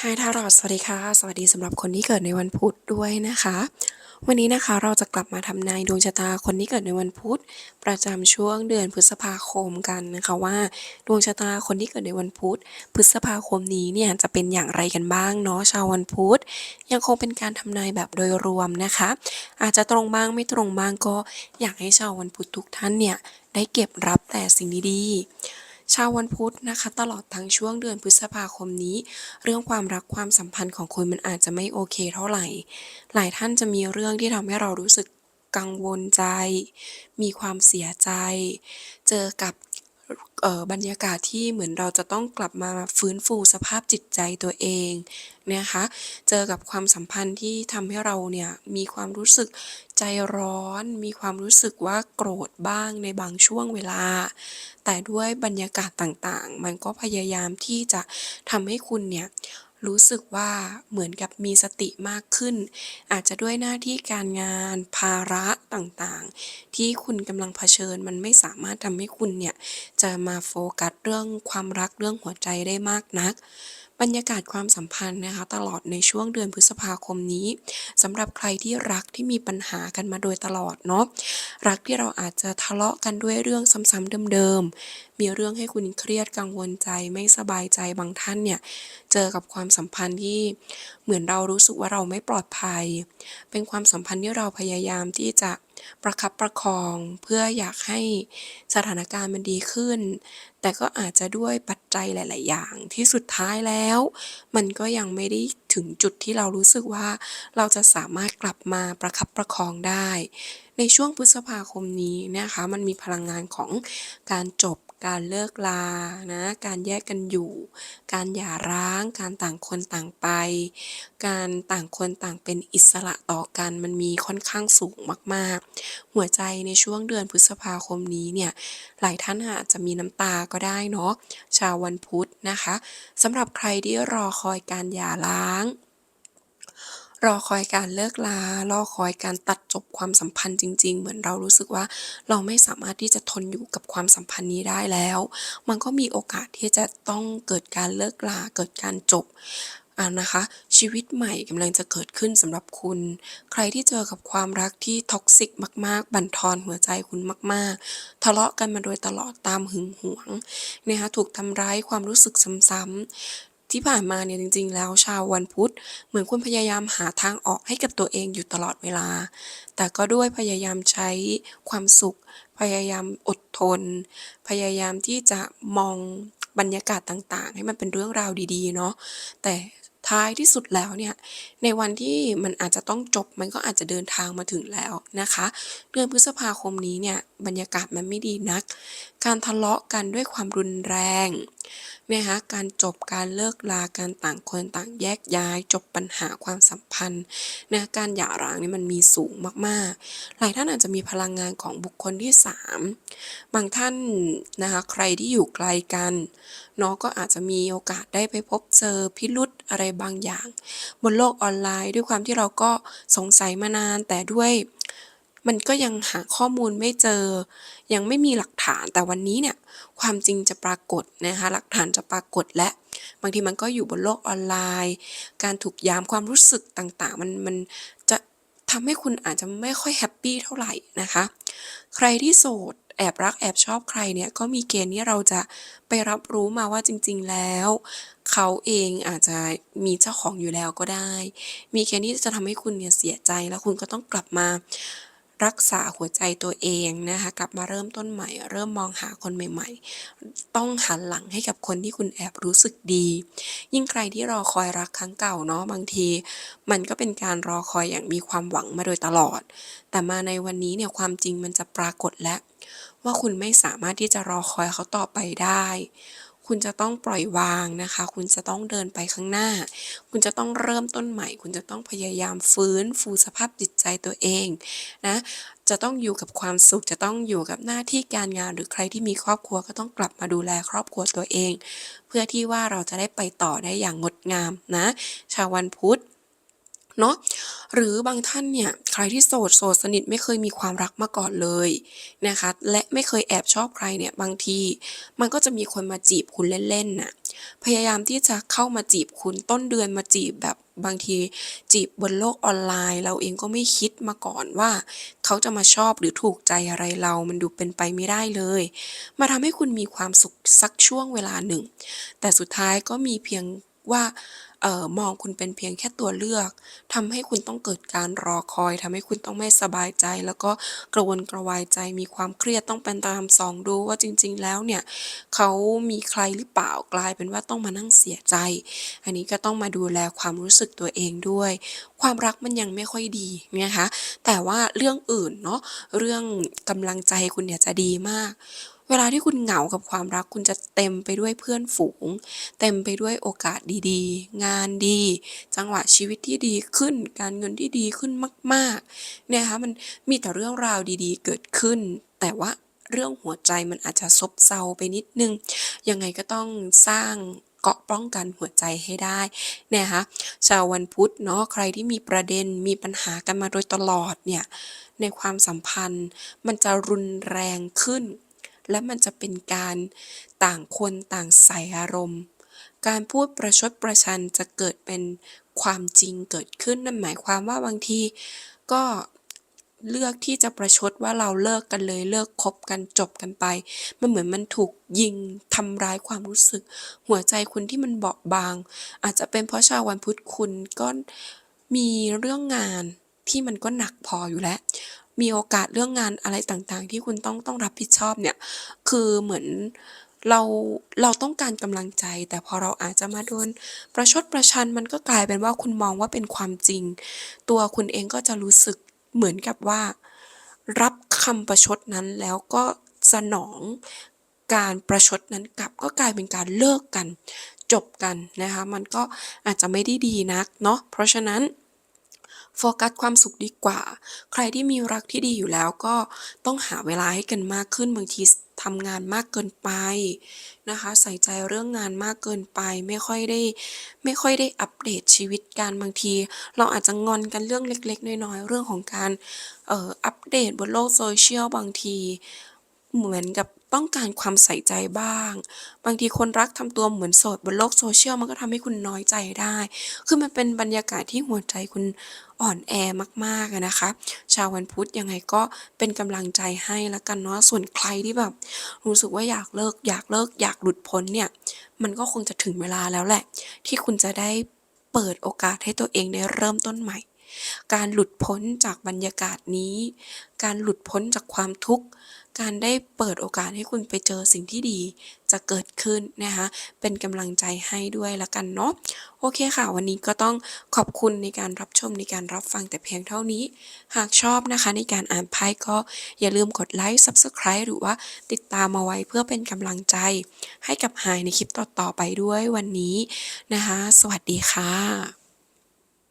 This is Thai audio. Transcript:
ไฮทารอตสวัสดีค่ะ สวัสดีสำหรับคนที่เกิดในวันพุธด้วยนะคะ วันนี้นะคะเราจะกลับมาทำนายดวงชะตาคนที่เกิดในวันพุธ ประจำช่วงเดือนพฤษภาคมกันนะคะว่า ดวงชะตาคนที่เกิดในวันพุธ พฤษภาคมนี้เนี่ยจะเป็นอย่างไรกันบ้างเนาะชาววันพุธ ยังคงเป็นการทำนายแบบโดยรวมนะคะ อาจจะตรงบ้างไม่ตรงบ้างก็อยากให้ชาววันพุธทุกท่านเนี่ยได้เก็บรับแต่สิ่งดีๆ ชาววันพุธนะคะ ตลอดทั้งช่วงเดือนพฤษภาคมนี้ เรื่องความรักความสัมพันธ์ของคุณมันอาจจะไม่โอเคเท่าไหร่ หลายท่านจะมีเรื่องที่ทำให้เรารู้สึกกังวลใจ มีความเสียใจ เจอกับ บรรยากาศที่เหมือนเราจะต้องกลับมาฟื้นฟูสภาพจิตใจตัวเองนะคะ เจอกับความสัมพันธ์ที่ทำให้เราเนี่ยมีความรู้สึกใจร้อน มีความรู้สึกว่าโกรธบ้างในบางช่วงเวลา แต่ด้วยบรรยากาศต่างๆ มันก็พยายามที่จะทำให้คุณเนี่ย รู้สึกว่าเหมือนกับมีสติมากขึ้น อาจจะด้วยหน้าที่การงานภาระต่างๆ ที่คุณกำลังเผชิญมันไม่สามารถทำให้คุณเนี่ย จะมาโฟกัสเรื่องความรักเรื่องหัวใจได้มากนัก บรรยากาศความสัมพันธ์นะคะ ตลอดในช่วงเดือนพฤษภาคมนี้สำหรับใครที่รักที่มีปัญหากันมาโดยตลอดเนาะรักที่เราอาจจะทะเลาะกันด้วยเรื่องซ้ำๆเดิมๆมีเรื่องให้คุณเครียดกังวลใจไม่สบายใจบางท่านเนี่ยเจอกับความสัมพันธ์ที่เหมือนเรารู้สึกว่าเราไม่ปลอดภัย เป็นความสัมพันธ์ที่เราพยายามที่จะ ประคับประคองเพื่ออยากให้สถานการณ์มันดีขึ้น แต่ก็อาจจะด้วยปัจจัยหลาย ๆ อย่างที่สุดท้ายแล้ว มันก็ยังไม่ได้ถึงจุดที่เรารู้สึกว่า เราจะสามารถกลับมาประคับประคองได้ ในช่วงพฤษภาคมนี้นะคะ มันมีพลังงานของการจบ การเลิกลานะการแยกกันอยู่ การหย่าร้าง การต่างคนต่างไป การต่างคนต่างเป็นอิสระต่อกันมันมีค่อนข้างสูงมากๆ หัวใจในช่วงเดือนพฤษภาคมนี้เนี่ยหลายท่านอาจจะมีน้ำตาก็ได้เนาะชาววันพุธนะคะสำหรับใครที่รอคอยการหย่าร้าง รอคอยการเลิกลา รอคอยการตัดจบความสัมพันธ์จริง ๆ เหมือนเรารู้สึกว่าเราไม่สามารถที่จะทนอยู่กับความสัมพันธ์นี้ได้แล้ว มันก็มีโอกาสที่จะต้องเกิดการเลิกลา เกิดการจบอ่านะคะ ชีวิตใหม่กำลังจะเกิดขึ้นสำหรับคุณ ใครที่เจอกับความรักที่ toxic มากๆ บั่นทอนหัวใจคุณมากๆ ทะเลาะกันมาโดยตลอดตามหึงหวงนะคะถูกทำร้ายความรู้สึกซ้ำๆ ที่ผ่านมาเนี่ยจริง ๆ แล้วชาววันพุธ เหมือนคุณพยายามหาทางออกให้กับตัวเองอยู่ตลอดเวลา แต่ก็ด้วยพยายามใช้ความสุข พยายามอดทน พยายามที่จะมองบรรยากาศต่างๆ ให้มันเป็นเรื่องราวดีๆ เนาะแต่ ท้ายที่สุดแล้วเนี่ยในวันที่มันอาจจะต้องจบมันก็อาจจะเดินทางมาถึงแล้วนะคะ เดือนพฤษภาคมนี้เนี่ยบรรยากาศมันไม่ดีนัก การทะเลาะกันด้วยความรุนแรงนะคะการจบการเลิกลาการต่างคนต่างแยกย้าย จบปัญหาความสัมพันธ์นะการหย่าร้างนี่มันมีสูงมากๆ หลายท่านอาจจะมีพลังงานของบุคคลที่ 3 บางท่านนะคะใครที่อยู่ไกลกันเนาะก็อาจจะมีโอกาสได้ไปพบเจอพิรุธ อะไรบางอย่าง บนโลกออนไลน์ ด้วยความที่เราก็สงสัยมานาน แต่ด้วยมันก็ยังหาข้อมูลไม่เจอ ยังไม่มีหลักฐานแต่วันนี้เนี่ยความจริงจะปรากฏนะคะหลักฐานจะปรากฏแล้วบางทีมันก็อยู่บนโลกออนไลน์ การถูกย้ำความรู้สึกต่างๆ มันมันจะทำให้คุณอาจจะไม่ค่อยแฮปปี้เท่าไหร่นะคะ ใครที่โสดแอบรักแอบชอบใครเนี่ยก็มีเกณฑ์ที่เราจะไปรับรู้มาว่าจริง ๆ แล้ว เขาเองอาจจะมีเจ้าของอยู่แล้วก็ได้ มีเกณฑ์ที่จะทำให้คุณเนี่ยเสียใจแล้วคุณก็ต้องกลับมารักษาหัวใจตัวเองนะคะกลับมาเริ่มต้นใหม่ เริ่มมองหาคนใหม่ ๆ ต้องหันหลังให้กับคนที่คุณแอบรู้สึกดี ยิ่งใครที่รอคอยรักครั้งเก่าเนาะบางที มันก็เป็นการรอคอยอย่างมีความหวังมาโดยตลอด แต่มาในวันนี้เนี่ยความจริงมันจะปรากฏแล้ว ว่าคุณไม่สามารถที่จะรอคอยเขาต่อไปได้ คุณจะต้องปล่อยวางนะคะ คุณจะต้องเดินไปข้างหน้า คุณจะต้องเริ่มต้นใหม่ คุณจะต้องพยายามฟื้นฟูสภาพจิตใจตัวเองนะจะต้องอยู่กับความสุขจะต้องอยู่กับหน้าที่การงานหรือใครที่มีครอบครัวก็ต้องกลับมาดูแลครอบครัวตัวเอง เพื่อที่ว่าเราจะได้ไปต่อได้อย่างงดงามนะ ชาววันพุธ เนาะหรือบางท่านเนี่ยใครที่โสดโสดสนิทไม่เคยมีความรักมาก่อนเลยนะคะและไม่เคยแอบชอบใครเนี่ยบางทีมันก็จะมีคนมาจีบคุณเล่นๆน่ะพยายามที่จะเข้ามาจีบคุณต้นเดือนมาจีบแบบบางทีจีบบนโลกออนไลน์ เราเองก็ไม่คิดมาก่อนว่า เขาจะมาชอบหรือถูกใจอะไรเรา มันดูเป็นไปไม่ได้เลย มาทำให้คุณมีความสุขสักช่วงเวลาหนึ่ง แต่สุดท้ายก็มีเพียงว่า เอ่อมองคุณเป็นเพียงแค่ตัวเลือกทำให้คุณต้องเกิดการรอคอยทำให้คุณต้องไม่สบายใจ แล้วก็กระวนกระวายใจมีความเครียดต้องไปตามสองดูว่าจริง ๆ แล้วเนี่ยเขามีใครหรือเปล่ากลายเป็นว่าต้องมานั่งเสียใจ อันนี้ก็ต้องมาดูแลความรู้สึกตัวเองด้วย ความรักมันยังไม่ค่อยดีนะคะแต่ว่าเรื่องอื่นเนาะเรื่องกำลังใจคุณเนี่ยจะดีมาก เวลาที่คุณเหงากับความรัก คุณจะเต็มไปด้วยเพื่อนฝูง เต็มไปด้วยโอกาสดีๆ งานดี จังหวะชีวิตที่ดีขึ้น การเงินที่ดีขึ้นมากๆเนี่ยคะมันมีแต่เรื่องราวดีๆ เกิดขึ้น แต่ว่าเรื่องหัวใจมันอาจจะซบเซาไปนิดนึง ยังไงก็ต้องสร้างเกาะป้องกันหัวใจให้ได้นะคะชาววันพุธเนาะใครที่มีประเด็นมีปัญหากันมาโดยตลอดเนี่ยในความสัมพันธ์มันจะรุนแรงขึ้น และมันจะเป็นการต่างคนต่างใส่อารมณ์ การพูดประชดประชันจะเกิดเป็นความจริงเกิดขึ้นนั่นหมายความว่าบางทีก็เลือกที่จะประชดว่าเราเลิกกันเลยเลิกคบกันจบกันไป มันเหมือนมันถูกยิงทำร้ายความรู้สึก หัวใจคุณที่มันเบาบาง อาจจะเป็นเพราะชาววันพุธคุณก็มีเรื่องงานที่มันก็หนักพออยู่แล้ว มีโอกาสเรื่องงานอะไรต่างๆ ที่คุณต้องต้องรับผิดชอบเนี่ย คือเหมือนเราเราต้องการกำลังใจ แต่พอเราอาจจะมาโดนประชดประชันมันก็กลายเป็นว่าคุณมองว่าเป็นความจริง ตัวคุณเองก็จะรู้สึกเหมือนกับว่า รับคำประชดนั้นแล้วก็สนองการประชดนั้นกลับก็กลายเป็นการเลิกกัน จบกันนะคะ มันก็อาจจะไม่ได้ดีนักเนาะเพราะฉะนั้น โฟกัสความสุขดีกว่า ใครที่มีรักที่ดีอยู่แล้วก็ต้องหาเวลาให้กันมากขึ้นบางทีทำงานมากเกินไปนะคะ ใส่ใจเรื่องงานมากเกินไป ไม่ค่อยได้ ไม่ค่อยได้อัปเดตชีวิตกันบางที เราอาจจะงอนกันเรื่องเล็ก ๆ น้อยๆเรื่องของการอ,อ,อัปเดตบนโลก social บางที เหมือนกับ ต้องการความใส่ใจบ้าง บางทีคนรักทำตัวเหมือนโสดบนโลก social มันก็ทำให้คุณน้อยใจได้ คือมันเป็นบรรยากาศที่หัวใจคุณอ่อนแอมากๆนะคะ ชาววันพุธยังไงก็เป็นกำลังใจให้ล้วกันเนาะ ส่วนใครที่แบบ รู้สึกว่าอยากเลิก อยากเลิก อยากหลุดพ้นเนี่ย มันก็คงจะถึงเวลาแล้วแหละ ที่คุณจะได้เปิดโอกาสให้ตัวเองได้เริ่มต้นใหม่ การหลุดพ้นจากบรรยากาศนี้ การหลุดพ้นจากความทุกข์ การได้เปิดโอกาสให้คุณไปเจอสิ่งที่ดีจะเกิดขึ้นนะคะ เป็นกำลังใจให้ด้วยล้วกันเนาะ โอเคค่ะ วันนี้ก็ต้องขอบคุณในการรับชมในการรับฟังแต่เพียงเท่านี้ หากชอบนะคะในการอ่านไพ่ก็อย่าลืมกดไลก์ Subscribe หรือว่าติดตามเอาไว้เพื่อเป็นกำลังใจ ให้กับ Hi ในคลิปต่อๆไปด้วยวันนี้นะคะ สวัสดีค่ะ